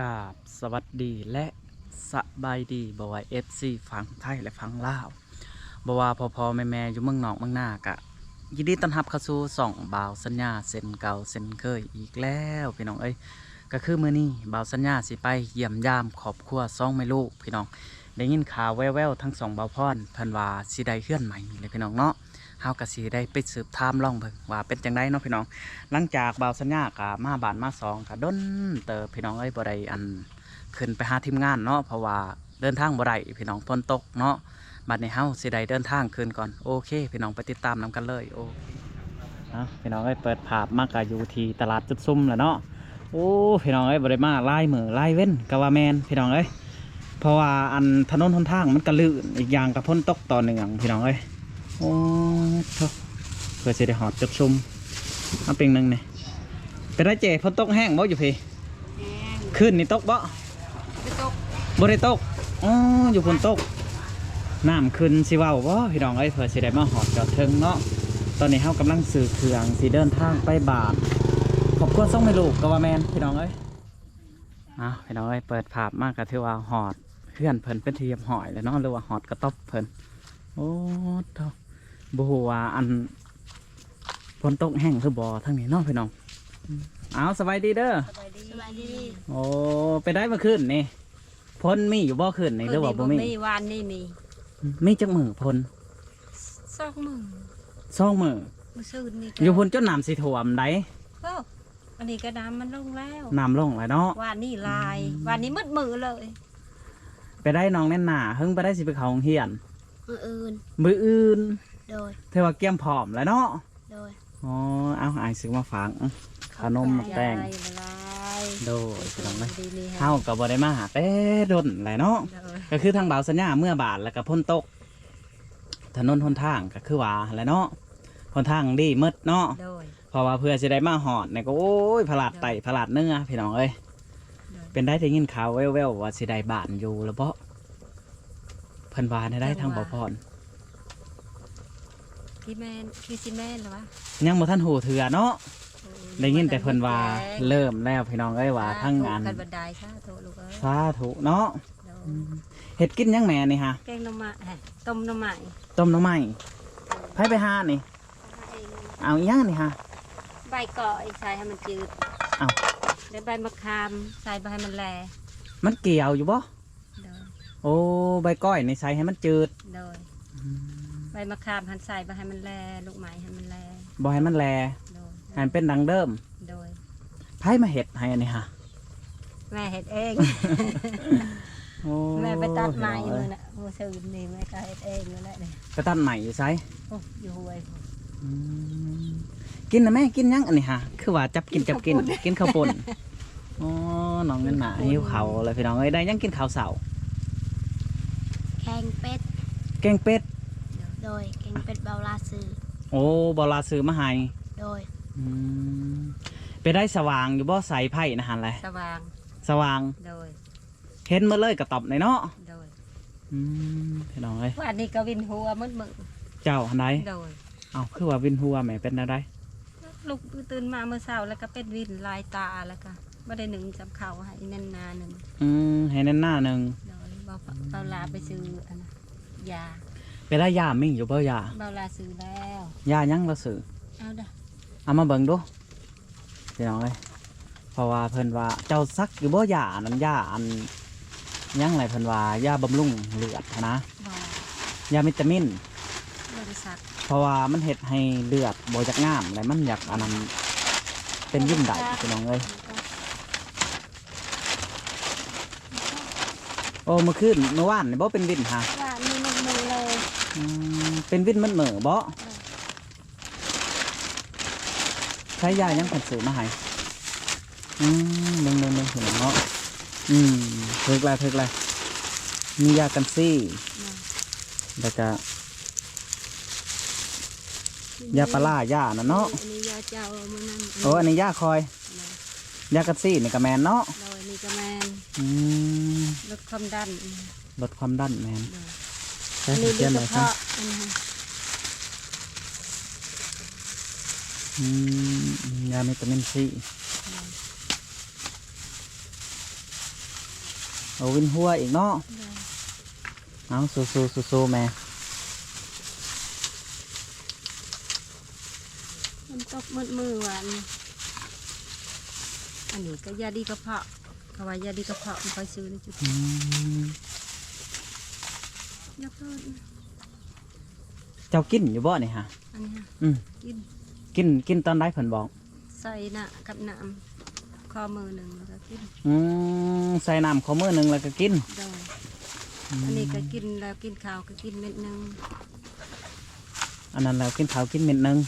กาบสวัสดีและสบายดีบวายเอฟซีฝั่งไทยและฝั่งลาวบว่าพอพอแม่แม่อยู่เมืองนอกเมืองหน้ากะ ยินดีต้อนรับเข้าสู่สองบ่าวสัญญาเส้นเก่าเส้นเคยอีกแล้วพี่น้องเอ้ยก็คือมื้อนี้บ่าวสัญญาสิไปเยี่ยมยามครอบครัวสองแม่ลูกพี่น้องได้ยินข่าวแว่วๆทั้งสองบ่าวพรเพิ่นว่าสิได้เฮือนใหม่เลยพี่น้องเนาะ เฮาก็สิได้ไปสืบถามล่องเบิ่งว่าเป็นจังไดเนาะพี่น้อง หลังจากบ่าวสัญญากะมาบานมาสองกะดนเติบพี่น้องเอ้ยบ่ได้อันขึ้นไปหาทีมงานเนาะเพราะว่าเดินทางบ่ได้พี่น้องฝนตกเนาะบัดนี้เฮาสิได้เดินทางคืนก่อนโอเค พี่น้องไปติดตามนํกันเลยโอเคพี่น้องเอ้ยเปิดภาพมากกะอยู่ที่ตลาดจุดซุ่มแหละเนาะโอ้พี่น้องเอ้ยบ่ได้มาไลายมือไลายเว้นกะว่าแมนพี่น้องเอ้ยเพราะว่าอันถนนหนทางมันก็ลื่นอีกอย่างก็ฝนตกต่อเนื่องพี่น้องเอ้ย โอ้โถเพื่อสิได้หอดจุดซุ่มเอาเป็นหนึงนี่เป็นไรเจฝนตกแห้งบ่อยู่พี่ขึ้นนี่ตกบ่บ่ได้ตกอ๋ออยู่ฝนตกน้ำขึ้นสิว้าบ่พี่น้องเอ้ยเผื่อสิได้มาหอดจอดเทิงเนาะตอนนี้เฮากำลังสื่อเครื่องสิเดินทางไปบาทขอบคุณส่งไม่ลูกกว่าแมนพี่น้องเอ้ยอ้าวพี่น้องเอ้ยเปิดภาพมากก็ถือว่าหอดเพื่อนเพิ่นเป็นทียมหอยแล้วเนาะหรือว่าหอดกระต๊อบเพิ่นโอ้ท่า บ่ฮู้ว่าอันฝนตกแห้งคือบ่ทั้งนี้เนาะพี่น้องอืมอ้าวสบายดีเด้อสบายดีสบายดีโอ้ไปได้มาขึ้นนี่พลมีอยู่บ่ขึ้นนี่หรือว่าบ่มีวานนี่มีมีจักมือพลซอกมือสองมือมือซื่นนี่อยู่พลจนน้ำสิท่วมได้โอ้อันนี้ก็น้ำมันลงแล้วน้ำลงแล้วเนาะวานนี่ลายวานนี้มืดมือเลย ไปได้น้องแน่นหนาเฮิงไปได้สิไปเขาโรงเฮียนมืออื่นมืออื่น โดยเทว่าเกียมผอมแล้วเนาะโดยอ๋อเอาอายซื้อมาฝากอื้อ ขนมมาแป้งลายลายโดยพี่น้องเลยดีนี่เฮาก็บ่ได้มาหาแต่ดนแหละเนาะโดยก็คือทางบ่าวสัญญาเมื่อบาทแล้วก็พ่นตก ถนนหนทางก็คือว่าแหละเนาะหนทางดีมืดเนาะ โดย เพราะว่าเพื่อจะได้มาหอดเนี่ยก็โอ้ยผลาดไตผลาดเนื้อพี่น้องเอ้ยโดยเป็นได้ได้ยินข่าวแว่วๆว่าสิได้บ้านอยู่แล้วเพาะเพิ่นว่าได้ได้ทางบ่พร พี่แมนพี่ซิแมนเหรอวะยังบ่ทันหูเถื่อเนาะโอ้ยได้ยินแต่เพิ่นว่าเริ่มแล้วพี่น้องเอ้ยว่าทั้งงานถูกกันบันไดค่ะโตลูกเอ้ยสาธุเนาะโดยเฮ็ดกินยังแม่นี่ฮะแกงหน่อไม้เอ้ยต้มหน่อไม้ต้มหน้ำไม้ไผไปหานี่เอาอีหยังนี่ฮะใบเกาะอีกใส่ให้มันจืดอ้าวแล้วใบมะขามใส่ไปให้มันแลมันเกี่ยวอยู่บ่โดยโอ้ใบก้อยนี่ใส่ให้มันจืดโดย ใบมะขามหันใส่ไปให้มันแลลูกไม้ให้มันแลบ่ให้มันแลโดยให้มันเป็นดังเดิมโดย ไผมาเฮ็ดให้อันนี้ฮะแม่เห็ดเอง โอ้แม่ไปตัดไม้พี่น้องมืเอ้อยน่ะมือซื้อนี่แม่ก็เห็ดเองนั่นแหละนี่ไปตัดใหม่อยู่ไสโอ้อยู่ห้วยอืมกินนะแม่กินยังอันนี้ฮะคือว่าจับกินจับกินกินข้าวปุ่นอ๋อน้องเงินหนาหิวเขาวเลยพี่น้องเอ้ยได้ยังกินข้าวเสาแกงเป็ด แกงเป็ด โดยแกงเป็ดเบาลาซื้อโอ้บอลาซื้อมาให้โดยอืมไปได้สว่างอยู่บ่ใส่ไผ่นะฮันเลยสว่างสว่างโดยเห็นมาเลยกระตอบในเนาะโดยอืมพี่น้องเอ้ยวันนี้ก็วินหัวมืดมือเจ้าหันใดโดยเอาคือว่าวินหัวแหม่เป็นอะไรลูกตื่นมาเมื่อเช้าแล้วก็เป็นวินลายตาแล้วก็ไม่ได้หนึ่งจำเขาให้แน่นหนาหนึ่งอืมให้แน่นหน้าหนึ่งโดยเบาเบาลาไปซื้ออันนะยา ไปได้ยามิ่งอยู่บ่ยาเบาลาซื้อแล้วยายังเราซื้อเอาเด้อเอามาเบิ่งดูพี่น้องเอ้ยเพราะว่าเพิ่นว่าเจ้าซักอยู่บ่ยาอันนั้นยาอันยังไรเพิ่นว่ายาบำรุงเลือดหั้นนะบอกยาวิตามิน บริษัทเพราะว่ามันเฮ็ดให้เลือดบ่จักงามและมันอยากอันนั้นเป็นยิ่มได้พี่น้องเอ้ยโอ้เมื่อคืนเมื่อวานนี่บ่เป็นวินฮะว่ามีมันมือเลย อืม เป็นวินมันเหม่อบ่ใช้ยายังเพิ่นซื้อมาให้อืมเบิ่งเบิ่งเบิ่งพี่น้องเนาะอืมถึกแล้วถึกแล้วมียากันซี่แล้วก็ยาปลาร้ายาน่ะเนาะอันนี้ยาเจ้ามือนั่นโอ้อันนี้ยาคอยยากันซี่นี่ก็แมนเนาะโดยนี่ก็แมนอืมลดความดันลดความดันแมนโดย ใช่อันนี้เขีดียนกเลระยครับ เพาะอันนี้อืมยาวิตามินซีเอาวินหัวอีกเนาะโดยเอาสู้สู้สู้สู้แม่มันตกมืดมือวาอันนี้อันนี้ก็ยาดีกระเพาะเขาว่ายาดีกระเพาะมันคอยซื้อในจุดอืม ยกโทษนะเจ้ากินอยู่บ่นี่ฮะ อันนี้ฮะอืม กินกินกินตอนได้เพิ่นบอกใส่หน้ากับน้ำข้อมือหนึ่งแล้วก็กินอืมใส่น้ำข้าวมือหนึงแล้วก็กินโดยอันนี้ก็กินแล้วกินข้าวก็กินเม็ดหนึ่งอันนั้นแล้วกินข้าวกินเม็ดหนึง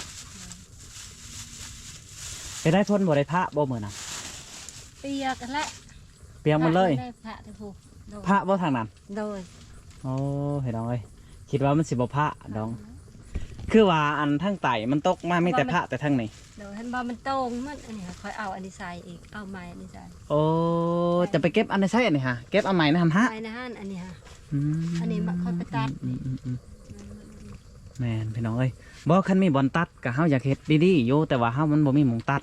ไปได้พ้นบ่ได้พระบ่มื้อน่ะเปียกกันแหละเปียกหมดเลยพระพระที่ผูกโดยพระบ่ทางนั้นโดย โอ้เห็นดองเอ้ยคิดว่ามันสิบ่พระดอง คือว่าอันทั้งไตมันตกมามีแต่พระแต่ทั้งนี้โดยท่านบอกมันโตงมันอันนี้คอยเอาอันนี้ใส่อีกเอาไม้อันนี้ใส่โอ้จะไปเก็บอันนี้ใช่อันนี้ฮะเก็บอันใหม่นะฮันฮะไม้นะฮะอันนี้ฮะอืมอันนี้มาค่อยไปตัดอืมอืมอืมแม่นพี่น้องเอ้ยบ่คันมีบอลตัดก็เฮาอยากเฮ็ดดีๆอยู่แต่ว่าเฮามันบ่มีหมองตัด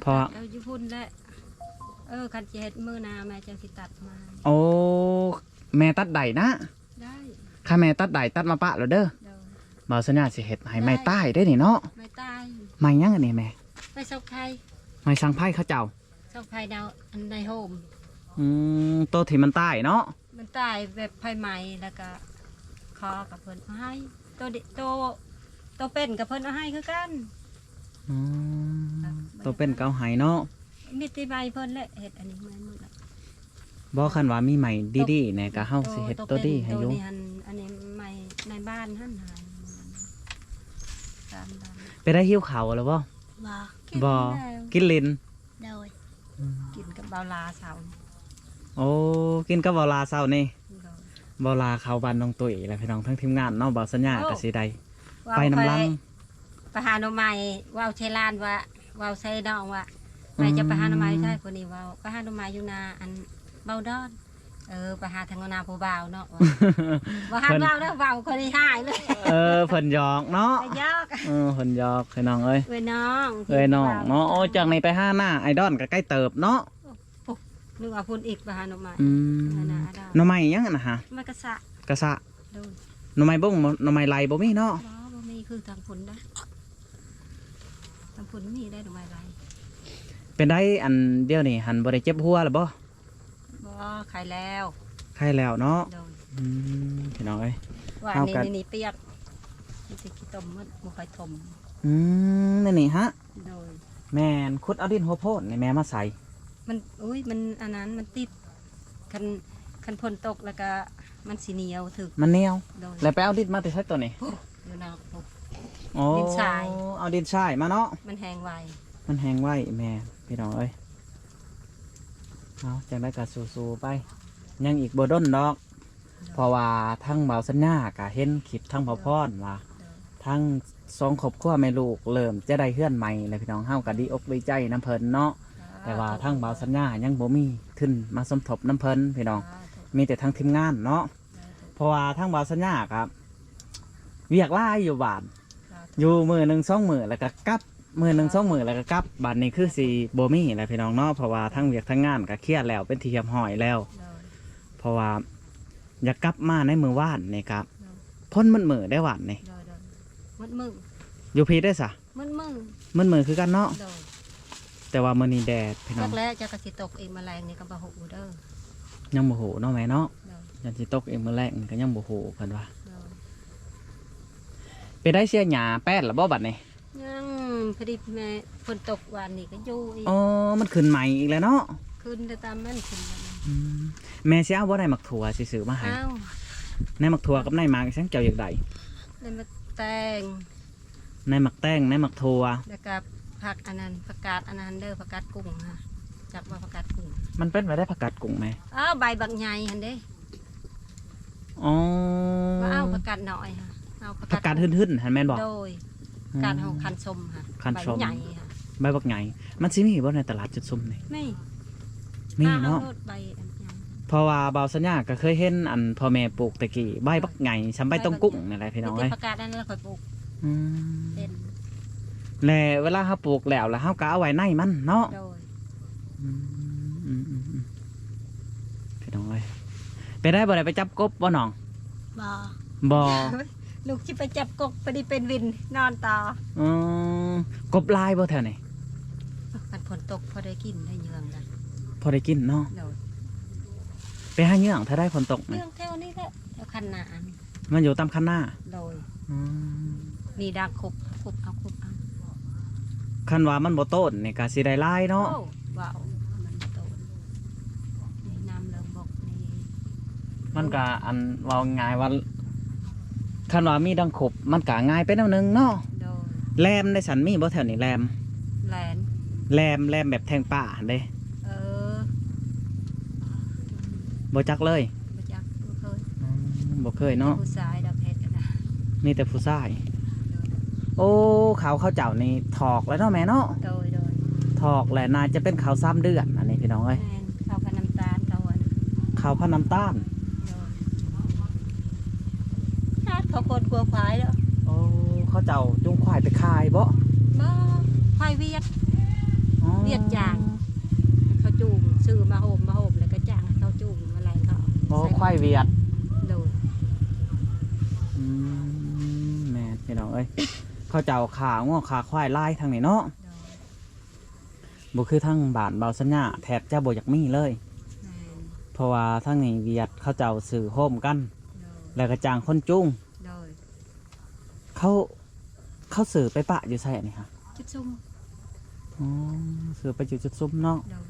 เพราะเราอยู่พุ่นแหละเออคันจะเฮ็ดมือหนาแม่จะสิตัดมา โอ้ แม่ตัดใดนะได้ถ้าแม่ตัดใดตัดมาปะแล้วเด้อโดยบ่าวสัญญาสิเฮ็ดให้ไม้ใต้ได้นี่เนาะไม่ตายไม้หยังอันนี้แม่ไปซอกไข่ไม้สังไพ่เขาเจ้าซอกไข่ดาวอันในโฮมอืมโตวที่มันใต้เนาะมันตายแบบไฟไหม้แล้วก็คอกับเพิ่นเอาให้ตัวเด็ตัวตัวเป็นกับเพิ่นเอาให้คือกันอืมตัวเป็นเกาไหเนาะ มีแติใบเพิ่นแหละเฮ็ดอันนี้เหมือนหมดละ บ่คันว่ามีใหม่ดีๆเนี่ยก็เฮาสิเฮ็ดตัวดีให้อยู่ตัวนี้หันอันนี้ใหม่ในบ้านหั่นหายตามบ้านไปได้หิ้วเขาวแล้วบ่ บ่บ่ แล้วกินลิน โดยกินกับเบาลาเสาโอ้ กินกับเบาลาเช้านี่โดยเบาลาเขาบ้านน้องตุ้ยและพี่น้องทั้งทีมงานเนาะบ่าวสัญญาโอ้ ก็สิได้ว่าวไปน้ำลัง ไปหาหน่อไม้ว่าวใช้ลานว่าว่าวใช้ดองว่าไปจะไปหาหน่อไม้ใช่คนนี้ว่าวไปหาหน่อไม้อยู่นาอัน เบาดอนเออไปหาทางนาผู้บ่าวเนาะว่าว่าหาบ่าวแล้วบ่าวคนนี้หายเลยเออเพิ่นหยอกเนาะไปยอกเออเพิ่นหยอกพี่น้องเอ้ยเอ้ยน้องเอ้ยน้องเนาะโอ้จากนี้ไปห้าหน้าไอดอลก็ใกล้เติบเนาะนึกว่าพุ่นอีกไปหาหน่อไม้อืมนั่นน่ะได้หน่อไม้ยังอะนะฮะมันกระสะกระสะดูหน่อไม้บ้งบ่หน่อไม้ไหลบ่มีเนาะบ่บ่มีคือทางพุ่นได้ทางพุ่นมีได้หน่อไม้ไรเป็นได้อันเดียวนี่หันบ่ได้เจ็บหัวหรือบ่ บ่ขายแล้วใครแล้วเนาะโดนอืมพี่น้องเอ้ย ว่าเอานี่กัน นี่นี่เปียกนี่สิขี้ต้มมันบ่ค่อยทมอืมนี่นี่ฮะ โดย แม่นขุดเอาดินหัวโพดนี่แม่มาใส่มันอุ้ยมันอันนั้นมันติดคันคันพ่นตกแล้วก็มันสีเหนียวถึกมันเหนียว โดยแล้วไปเอาดินมาแต่ใช้ตัวนี้อยู่นอกพวก โอ้ดินทราย เอาดินทรายมาเนาะ มันแห้งไวมันแห้งไว้แม่พี่น้องเอ้ย เอาจังได้กะสู้ๆไป ยังอีกบ่ด้นดอก เพราะว่าทั้งเบาสัญญากะเห็นคลิปทั้งเบาพรว่าทั้งสองครอบครัวแม่ลูกเริ่มจะได้เฮือนใหม่แล้วพี่น้องเฮาก็ดีอกดีใจน้ำเพิ่นเนาะแต่ว่าทั้งเบาสัญญายังบ่มีทุนมาสมทบน้ำเพิ่นพี่น้อง มีแต่ทั้งทีมงานเนาะเพราะว่าทั้งเบาสัญญาครับ เวียกหล่ายอยู่บ้าน อยู่มือหนึ่งสองมือแล้วก็กลับ มือหนึ่งสองมือแล้วก็กลับบัดนี้คือสีโบมี่แหละพี่น้องเนาะเพราะว่าทั้งเวียกทั้งงานก็เครียดแล้วเป็นทีเทียมหอยแล้วเพราะว่า อยากกลับมาในมือว่านนี่ครับพ้นมันมือได้หวานนี่มืดมึงอยู่พีได้สะมืดมึงมันมือคือกันเนาะโดยแต่ว่ามือนี้แดดพี่น้จัองกแล้วจะกระสิตกเองแมลงนี่ก็บ่ฮู้เด้อยังโมโหเนาะแม่เนาะโดยยันสิตกเองมือแรกก็ยังโมโหเพิ่นว่าโดยไปได้เสียหยาแป้นหรือบ่บัดนี่ยัง พอดีแม่ฝนตกวันนี้ก็อยู่อีกอ๋อมันขึ้นใหม่อีกแล้วเนาะขึ้นแต่ตามมันขึ้นแล้วนะอืมแม่สิเอาบ่ได้หมักถั่วสิซื้อมาให้อ้าวในหมักถั่วกับในหมากฉันเจ้าอยากได้แล้วมาแตงในหมักแต้งในหมักถั่วแล้วก็ผักอันนั้นผักกาดอันนั้นเด้อผักกาดกุ้งค่ะจักว่าผักกาดกุ้งมันเป็นไปได้ผักกาดกุ้งไหมอ้าวใบบักใหญ่หั่นเด้อ๋อว่าเอาผักกาดน้อยค่ะเอาผักผักกาดหื่นๆหันแม่นบอกโดย การเอาคันชมค่ะคันชมใบใหญ่ค่ะใบบักไงมันสิมีบ่ในตลาดจุดซุ่มนี่ไม่มีอเนาะ อรถใบอันใหญ่เพราะว่าเบาสัญญาก็เคยเห็นอันพ่อแม่ปลูกตะกี้ใบบักไงช้ำใบต้มกุ้งนี่แหละพี่น้องมีเอ้ยแต่ผักกาดอันนั้นแล้วค่อยปลูกอืมเป็นแล้วเวลาเขาปลูกแล้วแล้วเขาก็เอาไว้ในมันเนาะ โดยอืมอืมอืมอืมพี่น้องไปได้บ่ได้ไปจับกบบ่น้องบอบ่ ลูกที่ไปจับกบพอดีเป็นวินนอนต่ออืมกบลายบ่แถวนี้มันฝนตกพอได้กินได้เหยืองกันพอได้กินเนาะโดยไปหาเหยื่องถ้าได้ฝนตกนี่เรื่องแถวนี้แหละแถวคันนานมันอยู่ตามคันหน้าโดยอืมมีดังคบคบเอาคบเอาคันว่ามันบ่โต้นนี่ก็สิได้หลายเนาะโอ้ว้าวมันโตนี่น้ำเริ่มบกนี่มันก็อันเว่าง่ายว่า คันว่ามีดังขบมันก็ง่ายไปแนวหนึงเนาะโดยแลมได้สันมีบ่แถวนี้แลมแลนแลมแลมแบบแทงป่าเด้เออบ่จักเลยมาจากบ่เคยอืมบ่เคยเนาะผู้ชายดอกเห็ดกันนะมีแต่ผู้ชาย โอ้ขาวข้าวเจ้านี่ถอกแล้วเนาะแม่เนาะโดยโดยถอกแหละน่าจะเป็นขาวซ้ำเดือนอันนี้พี่น้องเอ้ยแม่นเข้ากับน้ำตาลเขาอันขาวพันน้ำตาล โดย ชาติเขาคนกลัวควายแล้วโอ้ข้าวเจ้าจุงควายไปขายบ่บ่ควายเวียดอ๋อเวียดจางเขาจูงซื้อมาโหมมาโหมแล้วก็จ้างให้เขาจูงมาแรงเขาโอ้ควายเวียดโดยอืมแม่พี่น้องเอ้ยข้าวเจ้าขาง้อขาควายลายทางนี้เนาะโดยบ่คือทั้งบ้านเบาสัญญาแทบจะบ่อยากมีเลยแม่นเพราะว่าทั้งนี้เวียดเขาเจ้าสื่อโฮมกันโดยแล้วก็จ้างคนจุ้งโดย เขาเขาสื่อไปปะอยู่ใช่นี่ค่ะจุดซุ่มอ๋อสื่อไปอยู่จุดซุ้มเนาะโดย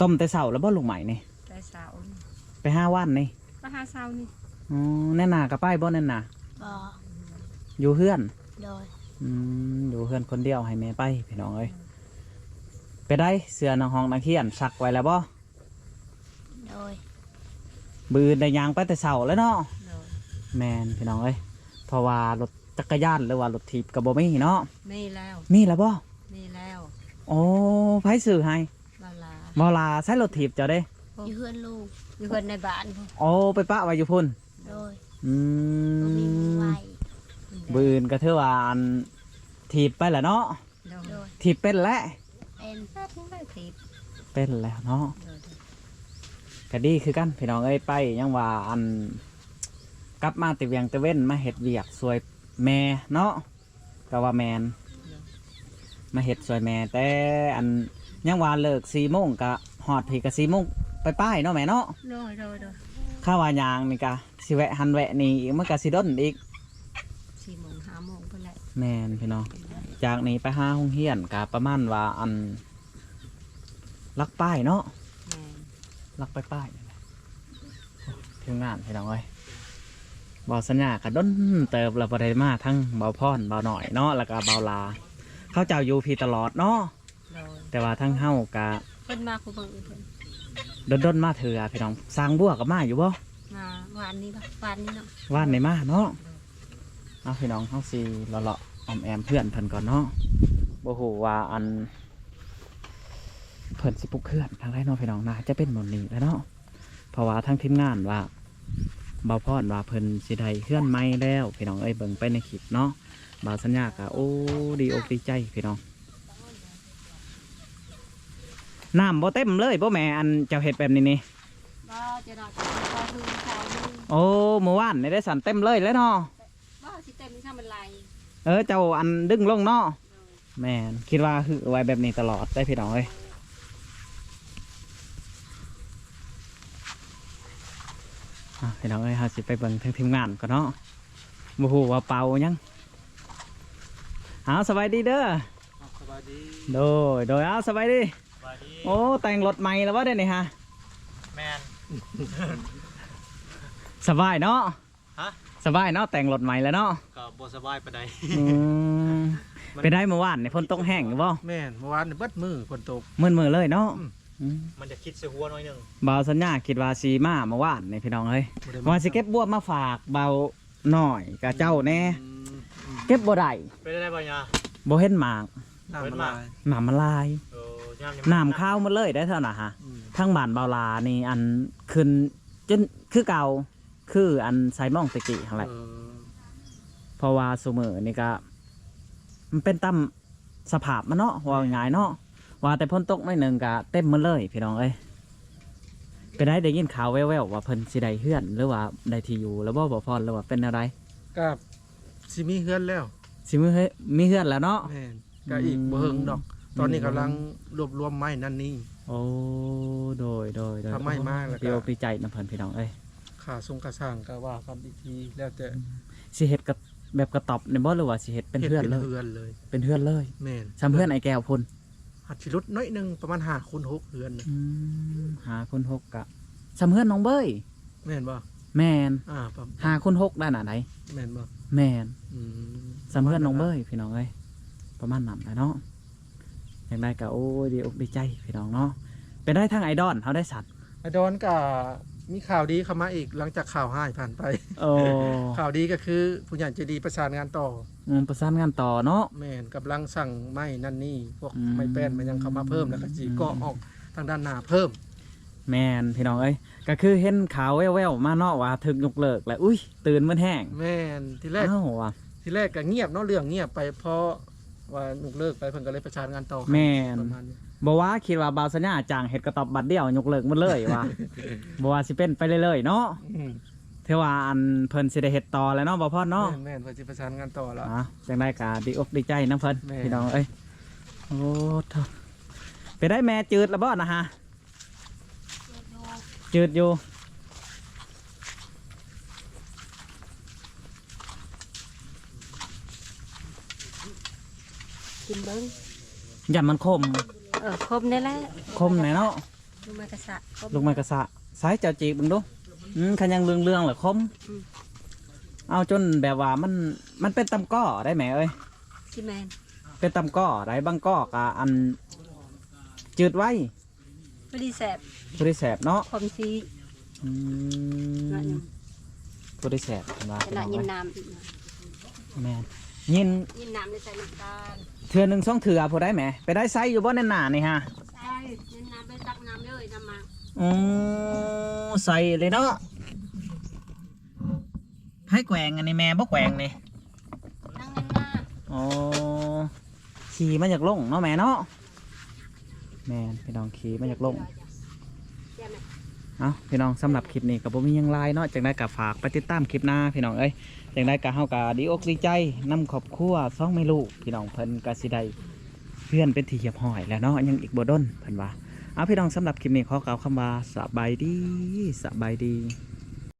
ต้มแต่เสาแล้วบ่ลูกใหม่นี่แต่เสานี่ไปห้าวันนี่ก็หาเสานี่อ๋อแน่นากับป้ายบ่แน่นาบออยู่เฮือน โดยอืมอยู่เฮือนคนเดียวให้แม่ไปพี่น้องเอ้ยไปได้เสื้อน้องห้องนักเขียนซักไว้แล้วบ่โดย บืนได้ยางไปแต่เสาแล้วเนาะโดยแมนพี่น้องเอ้ยเพราะว่ารถจักรยานหรือว่ารถถีบกับบ่มีเนาะมีแล้วมีแล้วบ่มีแล้วโอ้ไผซื้อให้บาลาบ่ลาใช้รถถีบเจ้าเด้ อยู่เพื่อนลูกอยู่คนในบ้านพวกโอ้ไปปะไว้อยู่พุ่นโดยอืบ่มีมือมไหวบืนก็ถือว่าอันถีบไปแหละเนาะโดยโดยถีบเป็นแล้วเป็นแป๊บนึงได้ทีบเป็นแล้วเนาะโดย ก็ดีคือกันพี่น้องเอ้ยไปยังว่าอันกลับมาติเวียงตะเว้นมาเฮ็ดเวียกสวยแม่เนาะก็ว่าแมนมาเฮ็ดสวยแม่แต่อันยังว่าเลิก4โมงก็ฮอดพี่ก็4โมงไปป้ายเนาะแม่เนาะโดยโดยโดยข้าวายางนี่กะสิแวะหันแวะนี่อีกมันก็สิด้นอีกสี่โมงห้าโมงเพื่อนแหละแม่นพี่น้องจากนี้ไปห้าห้องเฮียนกะประมาณว่าอันลักป้ายเนาะ แม่นลักไปป้ายนั่นแหละโอ้ถึงงานพี่น้องเอ้ยบอสัญญากะด้นเติบเราประเดมาทั้งเบาพรเบาหน่อยเนาะแล้วก็เบาลาเขาเจ้าอยู่พี่ตลอดเนาะโดยแต่ว่าทั้งเฮากะเพิ่นมาคูเบิ่งอีกเพิ่นด้นด้นๆมาเถื่อพี่น้องสร้างบัวกับมาอยู่บ่มาวานนี้ปะวานนี้เนาะว่านในมาเนาะเอาพี่น้องเฮาสิเลาะๆออมแอมเพื่อนเพิ่นก่อนเนาะบ่ฮู้ว่าอัน เพิ่นสิปลุกเคลื่อนทางไรเนาะพี่น้องน่าจะเป็นหมดนี้แหล้วเนาะเพราะว่าทางทีมงานว่าเบาพรว่าเพิ่นสิได้เคลื่อนไม้แล้วพี่น้องเอ้ยเบิ่งไปในคลิปเนาะบาวสัญญากะโอ้ดีอกดีใจพี่น้องน้ำบ่เต็มเลยบ่แม่อันเจ้าเห็ดแบบนี้นี่บ่จะนอนจะพอคืนเช้านี้โอ้เมื่อวานนี่ได้สันเต็มเลยแล้วเนาะบ่สิเต็มนี่ทำมันไหลเออเจ้าอันดึงลงเนาะแม่นคิดว่าคือไว้แบบนี้ตลอดได้พี่น้องเอ้ย พี่น้องเอ้ยเฮาสิไปเบิ่งทางทีมงานก่อนเนาะบ่ฮู้ว่าเป่ายังเอาสบายดีเด้อสบายดีโดยโดยเอาสบายดีสบายดีโอ้แต่งรถใหม่แล้ววะเดี๋ยวนี้ฮะแมนสบายเนาะฮะสบายเนาะแต่งรถใหม่แล้วเนาะก็บ่สบายปานใดอืมไปได้เมื่อวานนี่ฝนตกแห้งอยู่บ่แม่นเมื่อวานนี่เบิดมือฝนตกมืดมือเลยเนาะ อืมอืมมันจะคิดใส่หัวหน่อยหนึงเบาสัญญาคิดว่าสีมาเมื่อวานนี่พี่น้องเอ้ยบ่ได้ว่าสิเก็บบวบมาฝากเบาหน่อยกับเจ้าแน่อืมอืมเก็บบ่ได้ไปได้บ่ยาบ่เห็นหมากน้ำมันลายหนามมันลายเออยามน้ำข้าวมาเลยได้เท่าน่ะฮะอืมทั้งบ้านเบาลานี่อันขึ้นจนคือเก่าคืออันไซมองตะกี้หั่นแหละ เออเพราะว่าซุมื้อนี่ก็มันเป็นตามสภาพมันเนาะว่าง่ายๆเนาะ ว่าแต่พ้นตกหน่อยหนึ่งกะเต็มหมาเลยพี่น้องเอ้ยเป็นได้ได้ยินข่าวแว่วๆว่าเพิ่นสิได้เฮือนหรือว่าได้ที่อยู่แล้วบ่บ่พรหรือว่าเป็นอะไรกับสิมีเฮือนแล้วสิมือเฮ้ยมีเฮือนแล้วเนาะ แม่นก็อีกบ่เฮิงดอก ตอนนี้กำลังรวบรวมไม้นั่นนี่ โอ้โดยโดยโดยทำไมมากแล้วก็ดีอกดีใจนำเพิ่นพี่น้องเอ้ยค่าทรงกระสร้างก็ว่ากันอีกทีแล้วแต่สิเฮ็ดกับแบบกระต๊อบในบ่หรือว่าสิเฮ็ดเป็นฮ็ดเฮือนเป็นเลย เฮือนเลย เป็นเฮือนเลยแม่นซ้ำเฮือนไอ้แก้วพุ่น หัดสิลดน้อยหนึงประมาณ5คูณ6เฮือนน่ะอืมหาคนหกกะซ้ำเฮือนน้องเบ้ย แม่นบ่แม่นอ่าประหาคนหกด้านไหนแม่นบ่แม่นอืมซ้ำเฮือนน้องเบ้ยพี่น้องเอ้ยประมาณนั้นแหละเนาะอย่างไรก็โอ้ยดีอกดีใจพี่น้องเนาะเป็นได้ทางไอดอลเขาได้สัตว์ ไอดอนก็ มีข่าวดีเข้ามาอีกหลังจากข่าวหายผ่านไป โอ้ข่าวดีก็คือผู้ใหญ่ใจดีประสานงานต่ออืมประสานงานต่อเนาะ แม่นกำลังสั่งไม้นั่นนี่พวกอืม ไม้แป้นมันยังเข้ามาเพิ่มแล้วก็สีก็ออกทางด้านหน้าเพิ่ม แม่นพี่น้องเอ้ยก็คือเห็นข่าวแว่วๆมาเนาะว่าถึกยกเลิกแล้วอุ้ยตื่นมันแห้งแม่นทีแรก เอ้าว่ะทีแรกก็เงียบเนาะเรื่องเงียบไปเพราะว่านุกเลิกไปเพิ่นก็เลยประชานงานต่อแม่นประมาณนี้ บอกว่าคิดว่าบาวสัญญาจ้างเห็ดกระตอบบัตรเดียวยกเลิกหมันเลยว่ะบอกว่าสิเป็นไปเรื่อยๆเนาะอืมเทว่าอันเพิ่นสิได้เฮ็ดต่อแล้วเนาะบ่พอดเนาะแม่นแม่นเพิ่นสิประชานงานต่อแล้วอะจังได้กะดีอกดีใจน้ำเพิ่นแม่พี่น้องเอ้ยโอ้โถไปได้แม่จืดแล้วบ่นะฮะจืดอยู่กินเบิ้งอย่ามันคม เออครบนี่แหละคมไหนเนาะลูกไม้กระสะครบลูกไม้กระสะสายเจ้าจีบเบิ่งดูอืมคันยังเรื่องๆเหรอคมอืมเอาจนแบบว่ามันมันเป็นตำก้อได้ไหมเอ้ยที่แมนเป็นตำก้อได้บางก้อกะอัน จืดไว้ไม่ได้แสบผู้ได้แสบเนาะคมซีอืหน่อยหมนึ่งผู้ได้แสบเห็นว่าขณะยินน้ำอีกหน่อยแม่นยินยินน้ำในใส่น้ำตาล เถื่อหนึ่งสองเถื่อผู้ได้ไหม ไปได้ไซอยู่บ่แน่นหนานี่ฮะใช่ยินน้ำไปตักน้ำเลยน้ำมาอือใส่เลยเนาะให้แกว่งอันนี้แม่บ่แกว่งนี่นั่งเงินหน้าอ๋อขี่มาจากลงเนาะแม่เนาะแม่นพี่น้องขี่มาจากลง เดี๋ยวแม่เอาพี่น้องสำหรับคลิปนี้กับผมมีหยังไลน์เนาะจังได้กับฝากไปติดตามคลิปหน้าพี่น้องเอ้ย จังได้กับเฮากะดีอกดีใจนำครอบครัวซ่องไม่ลูกพี่น้องเพิ่นกะสิได้เพื่อนเป็นที่เหียบห้อยแล้วเนาะยังอีกบ่ดนเพิ่นว่าเอาพี่น้องสำหรับคลิปนี้ขอกล่าวคำว่าสบายดีสบายดี